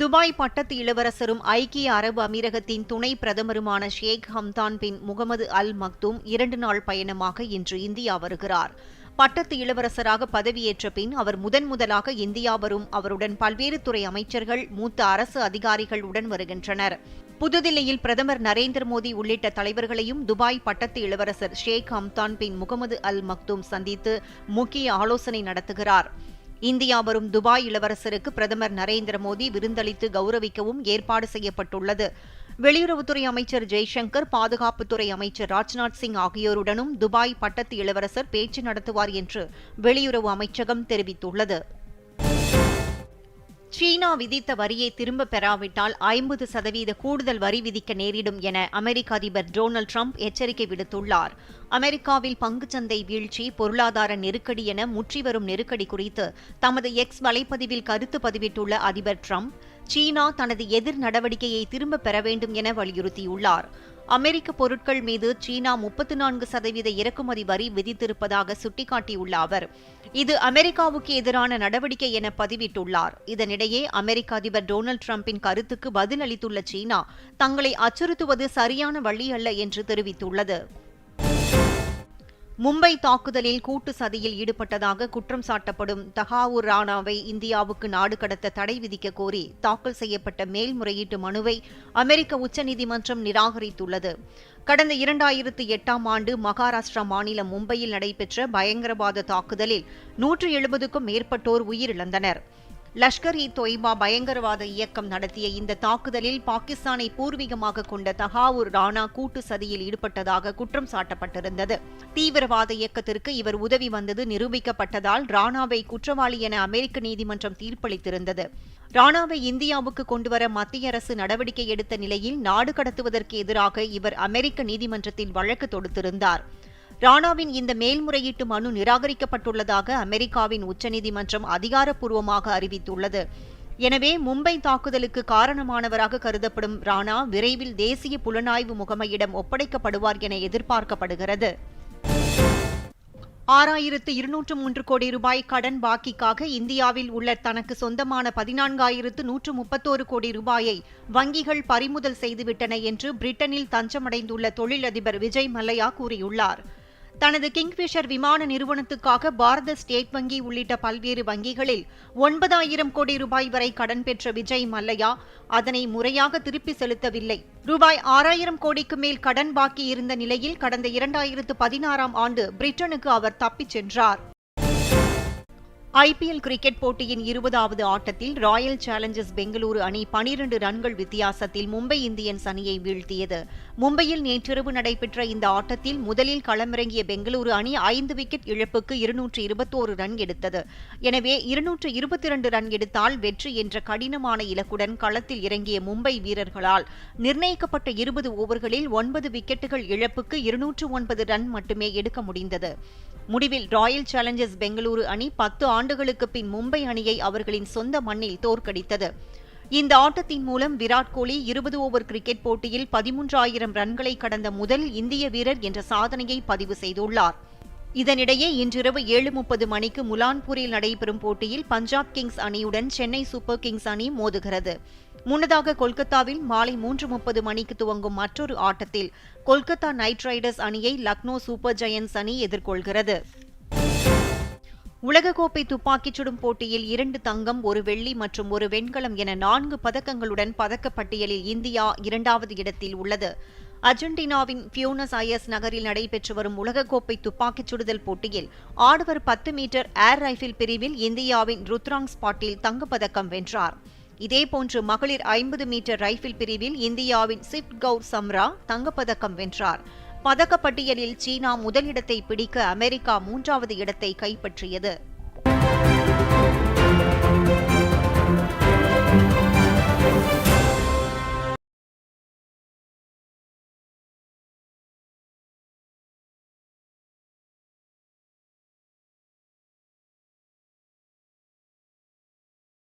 Dubai பட்டத்து இளவரசரும் ஐக்கிய அரபு அமீரகத்தின் துணை பிரதமருமான ஷேக் ஹம்தான் பின் முகமது அல் மக்தூம் இரண்டு நாள் பயணமாக இன்று இந்தியா வருகிறார். பட்டத்து இளவரசராக பதவியேற்ற பின் அவர் முதன் முதலாக இந்தியா வரும். அவருடன் பல்வேறு துறை அமைச்சர்கள் மூத்த அரசு அதிகாரிகள் உடன் வருகின்றனர். புதுதில்லியில் பிரதமர் நரேந்திர மோடி உள்ளிட்ட தலைவர்களையும் துபாய் பட்டத்து இளவரசர் ஷேக் ஹம்தான் பின் முகமது அல் மக்தூம் சந்தித்து முக்கிய ஆலோசனை நடத்துகிறார். இந்தியா வரும் துபாய் இளவரசருக்கு பிரதமர் நரேந்திர மோடி விருந்தளித்து கௌரவிக்கவும் ஏற்பாடு செய்யப்பட்டுள்ளது. வெளியுறவுத்துறை அமைச்சர் ஜெய்சங்கர் பாதுகாப்புத்துறை அமைச்சர் ராஜ்நாத் சிங் ஆகியோருடனும் துபாய் பட்டத்து இளவரசர் பேச்சு நடத்துவார் என்று வெளியுறவு அமைச்சகம் தெரிவித்துள்ளது. சீனா விதித்த வரியை திரும்ப பெறாவிட்டால் ஐம்பது சதவீத கூடுதல் வரி விதிக்க நேரிடும் என அமெரிக்க அதிபர் டொனால்டு ட்ரம்ப் எச்சரிக்கை விடுத்துள்ளார். அமெரிக்காவில் பங்குச்சந்தை வீழ்ச்சி பொருளாதார நெருக்கடி என முற்றிவரும் நெருக்கடி குறித்து தமது எக்ஸ் வலைப்பதிவில் கருத்து பதிவிட்டுள்ள அதிபர் ட்ரம்ப் சீனா தனது எதிர் நடவடிக்கையை திரும்பப் பெற வேண்டும் என வலியுறுத்தியுள்ளார். அமெரிக்க பொருட்கள் மீது சீனா முப்பத்து நான்கு சதவீத இறக்குமதி வரி விதித்திருப்பதாக சுட்டிக்காட்டியுள்ள அவர் இது அமெரிக்காவுக்கு எதிரான நடவடிக்கை என பதிவிட்டுள்ளார். இதனிடையே அமெரிக்க அதிபர் டொனால்டு டிரம்பின் கருத்துக்கு பதில் அளித்துள்ள சீனா தங்களை அச்சுறுத்துவது சரியான வழி அல்ல என்று தெரிவித்துள்ளது. மும்பை தாக்குதலில் கூட்டு சதியில் ஈடுபட்டதாக குற்றம் சாட்டப்படும் தகாவூர் ராணாவை இந்தியாவுக்கு நாடு கடத்த தடை விதிக்க கோரி தாக்கல் செய்யப்பட்ட மேல்முறையீட்டு மனுவை அமெரிக்க உச்சநீதிமன்றம் நிராகரித்துள்ளது. கடந்த இரண்டாயிரத்து எட்டாம் ஆண்டு மகாராஷ்டிரா மாநிலம் மும்பையில் நடைபெற்ற பயங்கரவாத தாக்குதலில் நூற்று எழுபதுக்கும் மேற்பட்டோர் உயிரிழந்தனர். லஷ்கர் இ தொய்பா பயங்கரவாத இயக்கம் நடத்திய இந்த தாக்குதலில் பாகிஸ்தானை பூர்வீகமாக கொண்ட தகாவூர் ராணா கூட்டு சதியில் ஈடுபட்டதாக குற்றம் சாட்டப்பட்டிருந்தது. தீவிரவாத இயக்கத்திற்கு இவர் உதவி வந்தது நிரூபிக்கப்பட்டதால் ராணாவை குற்றவாளி என அமெரிக்க நீதிமன்றம் தீர்ப்பளித்திருந்தது. ராணாவை இந்தியாவுக்கு கொண்டுவர மத்திய அரசு நடவடிக்கை எடுத்த நிலையில் நாடு கடத்துவதற்கு எதிராக இவர் அமெரிக்க நீதிமன்றத்தில் வழக்கு தொடுத்திருந்தார். ராணாவின் இந்த மேல்முறையீட்டு மனு நிராகரிக்கப்பட்டுள்ளதாக அமெரிக்காவின் உச்சநீதிமன்றம் அதிகாரப்பூர்வமாக அறிவித்துள்ளது. எனவே மும்பை தாக்குதலுக்கு காரணமானவராக கருதப்படும் ராணா விரைவில் தேசிய புலனாய்வு முகமையிடம் ஒப்படைக்கப்படுவார் என எதிர்பார்க்கப்படுகிறது. ஆறாயிரத்து இருநூற்று மூன்று கோடி ரூபாய் கடன் பாக்கிக்காக இந்தியாவில் உள்ள தனக்கு சொந்தமான பதினான்காயிரத்து நூற்று முப்பத்தோரு கோடி ரூபாயை வங்கிகள் பறிமுதல் செய்துவிட்டன என்று பிரிட்டனில் தஞ்சமடைந்துள்ள தொழிலதிபர் விஜய் மல்லையா கூறியுள்ளார். தனது கிங்ஃபிஷர் விமான நிறுவனத்துக்காக பாரத ஸ்டேட் வங்கி உள்ளிட்ட பல்வேறு வங்கிகளில் ஒன்பதாயிரம் கோடி ரூபாய் வரை கடன் பெற்ற விஜய் மல்லையா அதனை முறையாக திருப்பி செலுத்தவில்லை. ரூபாய் ஆறாயிரம் கோடிக்கு மேல் கடன் பாக்கி இருந்த நிலையில் கடந்த இரண்டாயிரத்து பதினாறாம் ஆண்டு பிரிட்டனுக்கு அவர் தப்பிச் சென்றார். ஐபிஎல் கிரிக்கெட் போட்டியின் இருபதாவது ஆட்டத்தில் ராயல் சேலஞ்சர்ஸ் பெங்களூரு அணி பனிரண்டு ரன்கள் வித்தியாசத்தில் மும்பை இந்தியன்ஸ் அணியை வீழ்த்தியது. மும்பையில் நேற்றிரவு நடைபெற்ற இந்த ஆட்டத்தில் முதலில் களமிறங்கிய பெங்களூரு அணி ஐந்து விக்கெட் இழப்புக்கு இருநூற்று இருபத்தோரு ரன் எடுத்தது. எனவே இருநூற்று இருபத்தி இரண்டு ரன் எடுத்தால் வெற்றி என்ற கடினமான இலக்குடன் களத்தில் இறங்கிய மும்பை வீரர்களால் நிர்ணயிக்கப்பட்ட இருபது ஓவர்களில் ஒன்பது விக்கெட்டுகள் இழப்புக்கு இருநூற்று ஒன்பது ரன் மட்டுமே எடுக்க முடிந்தது. முடிவில் ராயல் சேலஞ்சர்ஸ் பெங்களூரு அணி பத்து ஆண்டுகளுக்கு பின் மும்பை அணியை அவர்களின் சொந்த மண்ணில் தோற்கடித்தது. இந்த ஆட்டத்தின் மூலம் விராட் கோலி இருபது ஓவர் கிரிக்கெட் போட்டியில் பதிமூன்றாயிரம் ரன்களை கடந்த முதல் இந்திய வீரர் என்ற சாதனையை பதிவு செய்துள்ளார். இதனிடையே இன்றிரவு ஏழு முப்பது மணிக்கு முலான்பூரில் நடைபெறும் போட்டியில் பஞ்சாப் கிங்ஸ் அணியுடன் சென்னை சூப்பர் கிங்ஸ் அணி மோதுகிறது. முன்னதாக கொல்கத்தாவில் மாலை மூன்று முப்பது மணிக்கு துவங்கும் மற்றொரு ஆட்டத்தில் கொல்கத்தா நைட் ரைடர்ஸ் அணியை லக்னோ சூப்பர் ஜெயன்ஸ் அணி எதிர்கொள்கிறது. உலகக்கோப்பை துப்பாக்கிச் சுடும் போட்டியில் இரண்டு தங்கம் ஒரு வெள்ளி மற்றும் ஒரு வெண்கலம் என நான்கு பதக்கங்களுடன் பதக்கப்பட்டியலில் இந்தியா இரண்டாவது இடத்தில் உள்ளது. அர்ஜென்டினாவின் பியூனஸ் ஐஎஸ் நகரில் நடைபெற்று வரும் உலகக்கோப்பை துப்பாக்கிச் சுடுதல் போட்டியில் ஆடவர் பத்து மீட்டர் ஏர் ரைபிள் பிரிவில் இந்தியாவின் ருத்ராங் ஸ்பாட்டில் தங்கப்பதக்கம் வென்றார். இதேபோன்று மகளிர் ஐம்பது மீட்டர் ரைபிள் பிரிவில் இந்தியாவின் சிப் கவுர் சம்ரா தங்கப்பதக்கம் வென்றார். பதக்கப்பட்டியலில் சீனா முதலிடத்தை பிடிக்க அமெரிக்கா மூன்றாவது இடத்தை கைப்பற்றியது.